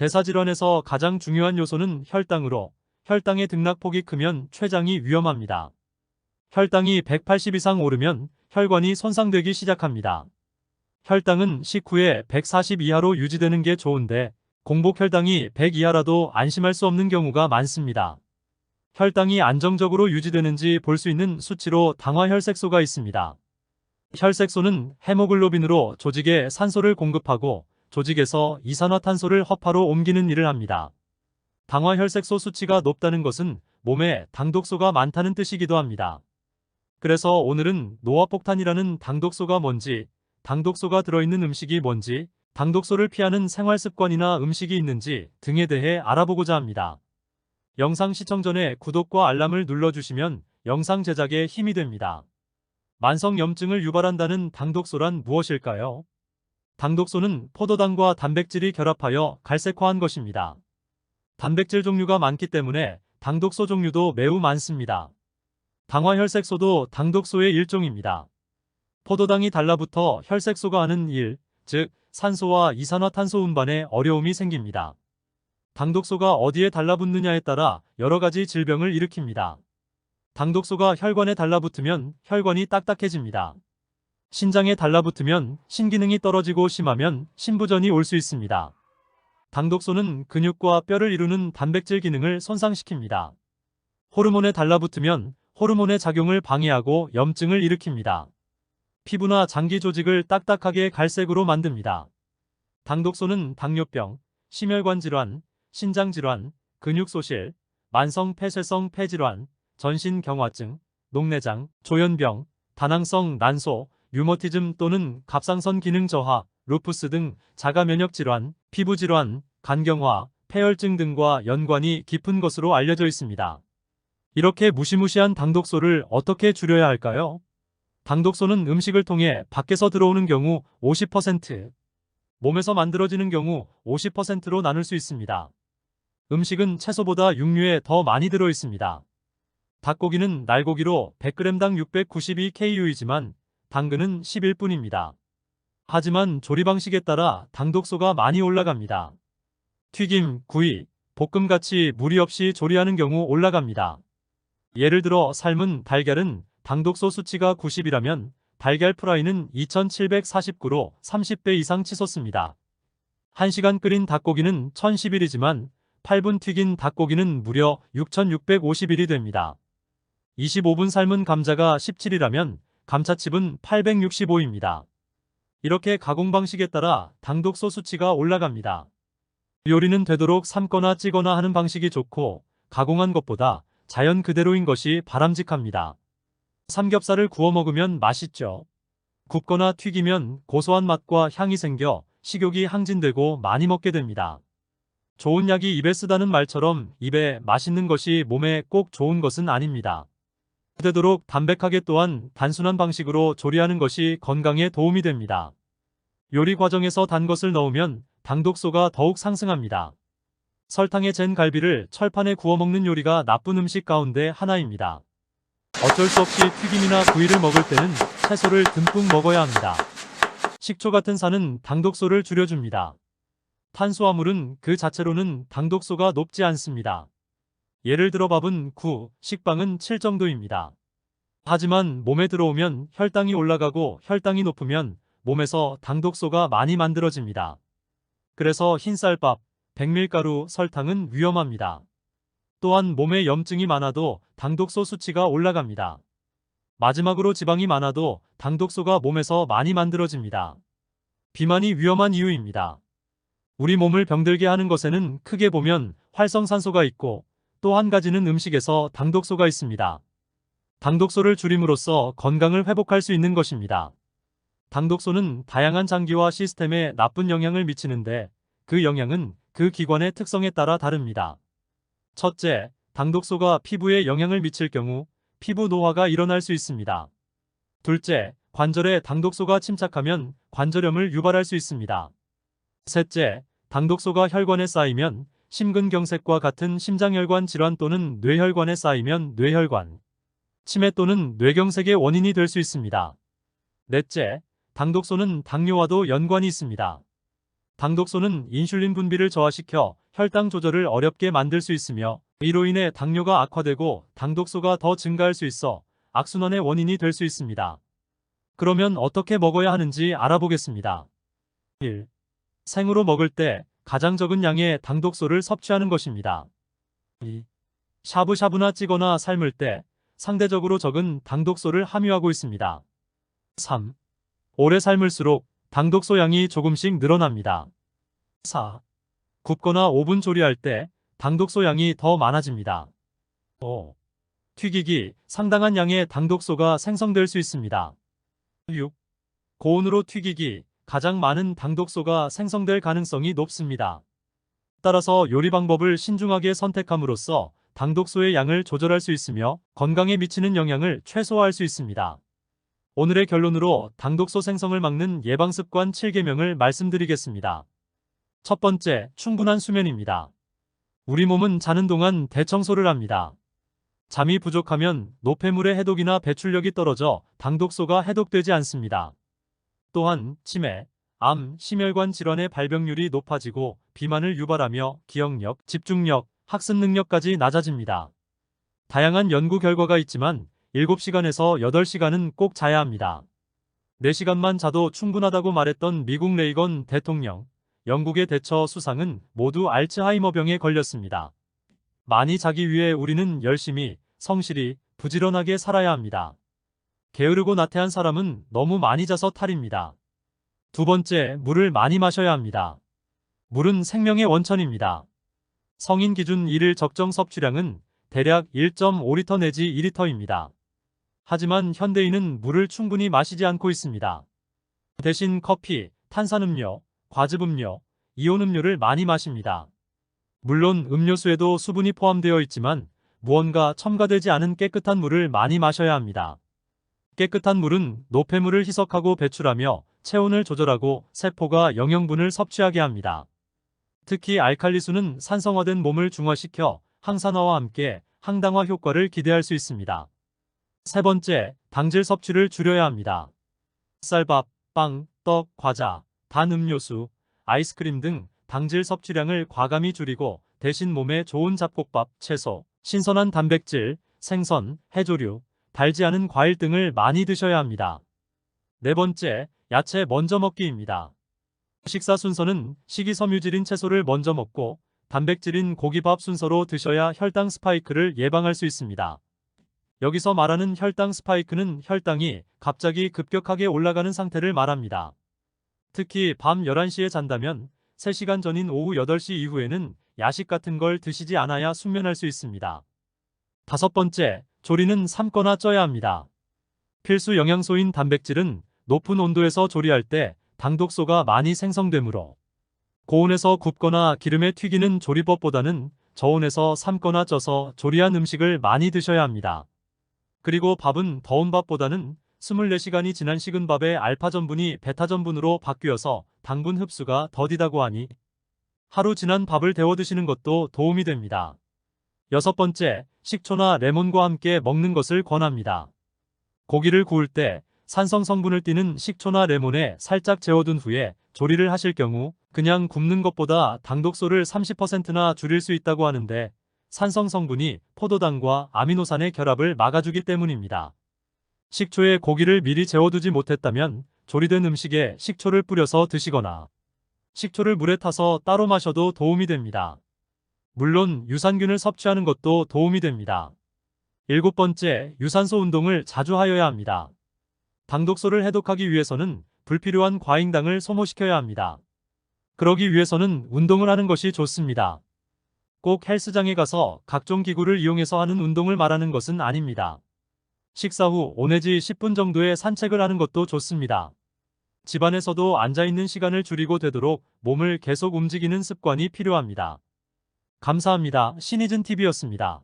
대사질환에서 가장 중요한 요소는 혈당으로 혈당의 등락폭이 크면 췌장이 위험합니다. 혈당이 180 이상 오르면 혈관이 손상되기 시작합니다. 혈당은 식후에 140 이하로 유지되는 게 좋은데 공복 혈당이 100 이하라도 안심할 수 없는 경우가 많습니다. 혈당이 안정적으로 유지되는지 볼 수 있는 수치로 당화혈색소가 있습니다. 혈색소는 헤모글로빈으로 조직에 산소를 공급하고 조직에서 이산화탄소를 허파로 옮기는 일을 합니다. 당화혈색소 수치가 높다는 것은 몸에 당독소가 많다는 뜻이기도 합니다. 그래서 오늘은 노화폭탄이라는 당독소가 뭔지, 당독소가 들어있는 음식이 뭔지, 당독소를 피하는 생활 습관이나 음식이 있는지 등에 대해 알아보고자 합니다. 영상 시청 전에 구독과 알람을 눌러주시면 영상 제작에 힘이 됩니다. 만성염증을 유발한다는 당독소란 무엇일까요? 당독소는 포도당과 단백질이 결합하여 갈색화한 것입니다. 단백질 종류가 많기 때문에 당독소 종류도 매우 많습니다. 당화혈색소도 당독소의 일종입니다. 포도당이 달라붙어 혈색소가 하는 일, 즉 산소와 이산화탄소 운반에 어려움이 생깁니다. 당독소가 어디에 달라붙느냐에 따라 여러 가지 질병을 일으킵니다. 당독소가 혈관에 달라붙으면 혈관이 딱딱해집니다. 신장에 달라붙으면 신기능이 떨어지고 심하면 신부전이 올 수 있습니다. 당독소는 근육과 뼈를 이루는 단백질 기능을 손상시킵니다. 호르몬에 달라붙으면 호르몬의 작용을 방해하고 염증을 일으킵니다. 피부나 장기 조직을 딱딱하게 갈색으로 만듭니다. 당독소는 당뇨병, 심혈관 질환, 신장 질환, 근육 소실, 만성 폐쇄성 폐질환, 전신 경화증, 녹내장, 조현병, 다낭성 난소, 류머티즘 또는 갑상선 기능 저하, 루푸스 등 자가 면역 질환, 피부 질환, 간경화, 폐혈증 등과 연관이 깊은 것으로 알려져 있습니다. 이렇게 무시무시한 당독소를 어떻게 줄여야 할까요? 당독소는 음식을 통해 밖에서 들어오는 경우 50%, 몸에서 만들어지는 경우 50%로 나눌 수 있습니다. 음식은 채소보다 육류에 더 많이 들어 있습니다. 닭고기는 날고기로 100g당 692KU이지만 당근은 11뿐입니다. 하지만 조리 방식에 따라 당독소가 많이 올라갑니다. 튀김, 구이, 볶음같이 무리 없이 조리하는 경우 올라갑니다. 예를 들어 삶은 달걀은 당독소 수치가 90이라면 달걀 프라이는 2749로 30배 이상 치솟습니다. 1시간 끓인 닭고기는 1011이지만 8분 튀긴 닭고기는 무려 6651이 됩니다. 25분 삶은 감자가 17이라면 감차칩은 865입니다. 이렇게 가공 방식에 따라 당독소 수치가 올라갑니다. 요리는 되도록 삶거나 찌거나 하는 방식이 좋고 가공한 것보다 자연 그대로인 것이 바람직합니다. 삼겹살을 구워 먹으면 맛있죠. 굽거나 튀기면 고소한 맛과 향이 생겨 식욕이 항진되고 많이 먹게 됩니다. 좋은 약이 입에 쓰다는 말처럼 입에 맛있는 것이 몸에 꼭 좋은 것은 아닙니다. 되도록 담백하게 또한 단순한 방식으로 조리하는 것이 건강에 도움이 됩니다. 요리 과정에서 단 것을 넣으면 당독소가 더욱 상승합니다. 설탕에 잰 갈비를 철판에 구워 먹는 요리가 나쁜 음식 가운데 하나입니다. 어쩔 수 없이 튀김이나 구이를 먹을 때는 채소를 듬뿍 먹어야 합니다. 식초 같은 산은 당독소를 줄여줍니다. 탄수화물은 그 자체로는 당독소가 높지 않습니다. 예를 들어 밥은 9, 식빵은 7 정도입니다. 하지만 몸에 들어오면 혈당이 올라가고 혈당이 높으면 몸에서 당독소가 많이 만들어집니다. 그래서 흰쌀밥, 백밀가루, 설탕은 위험합니다. 또한 몸에 염증이 많아도 당독소 수치가 올라갑니다. 마지막으로 지방이 많아도 당독소가 몸에서 많이 만들어집니다. 비만이 위험한 이유입니다. 우리 몸을 병들게 하는 것에는 크게 보면 활성산소가 있고 또 한 가지는 음식에서 당독소가 있습니다. 당독소를 줄임으로써 건강을 회복할 수 있는 것입니다. 당독소는 다양한 장기와 시스템에 나쁜 영향을 미치는데 그 영향은 그 기관의 특성에 따라 다릅니다. 첫째, 당독소가 피부에 영향을 미칠 경우 피부 노화가 일어날 수 있습니다. 둘째, 관절에 당독소가 침착하면 관절염을 유발할 수 있습니다. 셋째, 당독소가 혈관에 쌓이면 심근경색과 같은 심장혈관 질환 또는 뇌혈관에 쌓이면 뇌혈관, 치매 또는 뇌경색의 원인이 될 수 있습니다. 넷째, 당독소는 당뇨와도 연관이 있습니다. 당독소는 인슐린 분비를 저하시켜 혈당 조절을 어렵게 만들 수 있으며 이로 인해 당뇨가 악화되고 당독소가 더 증가할 수 있어 악순환의 원인이 될 수 있습니다. 그러면 어떻게 먹어야 하는지 알아보겠습니다. 1. 생으로 먹을 때 가장 적은 양의 당독소를 섭취하는 것입니다. 2. 샤브샤브나 찌거나 삶을 때 상대적으로 적은 당독소를 함유하고 있습니다. 3. 오래 삶을수록 당독소 양이 조금씩 늘어납니다. 4. 굽거나 오븐 조리할 때 당독소 양이 더 많아집니다. 5. 튀기기 상당한 양의 당독소가 생성될 수 있습니다. 6. 고온으로 튀기기 가장 많은 당독소가 생성될 가능성이 높습니다. 따라서 요리 방법을 신중하게 선택함으로써 당독소의 양을 조절할 수 있으며 건강에 미치는 영향을 최소화할 수 있습니다. 오늘의 결론으로 당독소 생성을 막는 예방습관 7개명을 말씀드리겠습니다. 첫 번째, 충분한 수면입니다. 우리 몸은 자는 동안 대청소를 합니다. 잠이 부족하면 노폐물의 해독이나 배출력이 떨어져 당독소가 해독되지 않습니다. 또한 치매, 암, 심혈관 질환의 발병률이 높아지고 비만을 유발하며 기억력, 집중력, 학습 능력까지 낮아집니다. 다양한 연구 결과가 있지만 7시간에서 8시간은 꼭 자야 합니다. 4시간만 자도 충분하다고 말했던 미국 레이건 대통령, 영국의 대처 수상은 모두 알츠하이머병에 걸렸습니다. 많이 자기 위해 우리는 열심히, 성실히, 부지런하게 살아야 합니다. 게으르고 나태한 사람은 너무 많이 자서 탈입니다. 두 번째, 물을 많이 마셔야 합니다. 물은 생명의 원천입니다. 성인 기준 1일 적정 섭취량은 대략 1.5리터 내지 2리터입니다. 하지만 현대인은 물을 충분히 마시지 않고 있습니다. 대신 커피, 탄산음료, 과즙음료, 이온음료를 많이 마십니다. 물론 음료수에도 수분이 포함되어 있지만 무언가 첨가되지 않은 깨끗한 물을 많이 마셔야 합니다. 깨끗한 물은 노폐물을 희석하고 배출하며 체온을 조절하고 세포가 영양분을 섭취하게 합니다. 특히 알칼리수는 산성화된 몸을 중화시켜 항산화와 함께 항당화 효과를 기대할 수 있습니다. 세 번째, 당질 섭취를 줄여야 합니다. 쌀밥, 빵, 떡, 과자, 단 음료수, 아이스크림 등 당질 섭취량을 과감히 줄이고 대신 몸에 좋은 잡곡밥, 채소, 신선한 단백질, 생선, 해조류, 달지 않은 과일 등을 많이 드셔야 합니다. 네 번째, 야채 먼저 먹기입니다. 식사 순서는 식이섬유질인 채소를 먼저 먹고 단백질인 고기밥 순서로 드셔야 혈당 스파이크를 예방할 수 있습니다. 여기서 말하는 혈당 스파이크는 혈당이 갑자기 급격하게 올라가는 상태를 말합니다. 특히 밤 11시에 잔다면 3시간 전인 오후 8시 이후에는 야식 같은 걸 드시지 않아야 숙면할 수 있습니다. 다섯 번째, 조리는 삶거나 쪄야 합니다. 필수 영양소인 단백질은 높은 온도에서 조리할 때 당독소가 많이 생성되므로 고온에서 굽거나 기름에 튀기는 조리법보다는 저온에서 삶거나 쪄서 조리한 음식을 많이 드셔야 합니다. 그리고 밥은 더운 밥보다는 24시간이 지난 식은 밥의 알파 전분이 베타 전분으로 바뀌어서 당분 흡수가 더디다고 하니 하루 지난 밥을 데워 드시는 것도 도움이 됩니다. 여섯 번째, 식초나 레몬과 함께 먹는 것을 권합니다. 고기를 구울 때 산성 성분을 띠는 식초나 레몬에 살짝 재워둔 후에 조리를 하실 경우 그냥 굽는 것보다 당독소를 30%나 줄일 수 있다고 하는데 산성 성분이 포도당과 아미노산의 결합을 막아주기 때문입니다. 식초에 고기를 미리 재워두지 못했다면 조리된 음식에 식초를 뿌려서 드시거나 식초를 물에 타서 따로 마셔도 도움이 됩니다. 물론 유산균을 섭취하는 것도 도움이 됩니다. 일곱 번째, 유산소 운동을 자주 하여야 합니다. 당독소를 해독하기 위해서는 불필요한 과잉당을 소모시켜야 합니다. 그러기 위해서는 운동을 하는 것이 좋습니다. 꼭 헬스장에 가서 각종 기구를 이용해서 하는 운동을 말하는 것은 아닙니다. 식사 후 5 내지 10분 정도의 산책을 하는 것도 좋습니다. 집안에서도 앉아있는 시간을 줄이고 되도록 몸을 계속 움직이는 습관이 필요합니다. 감사합니다. 신이즌TV였습니다.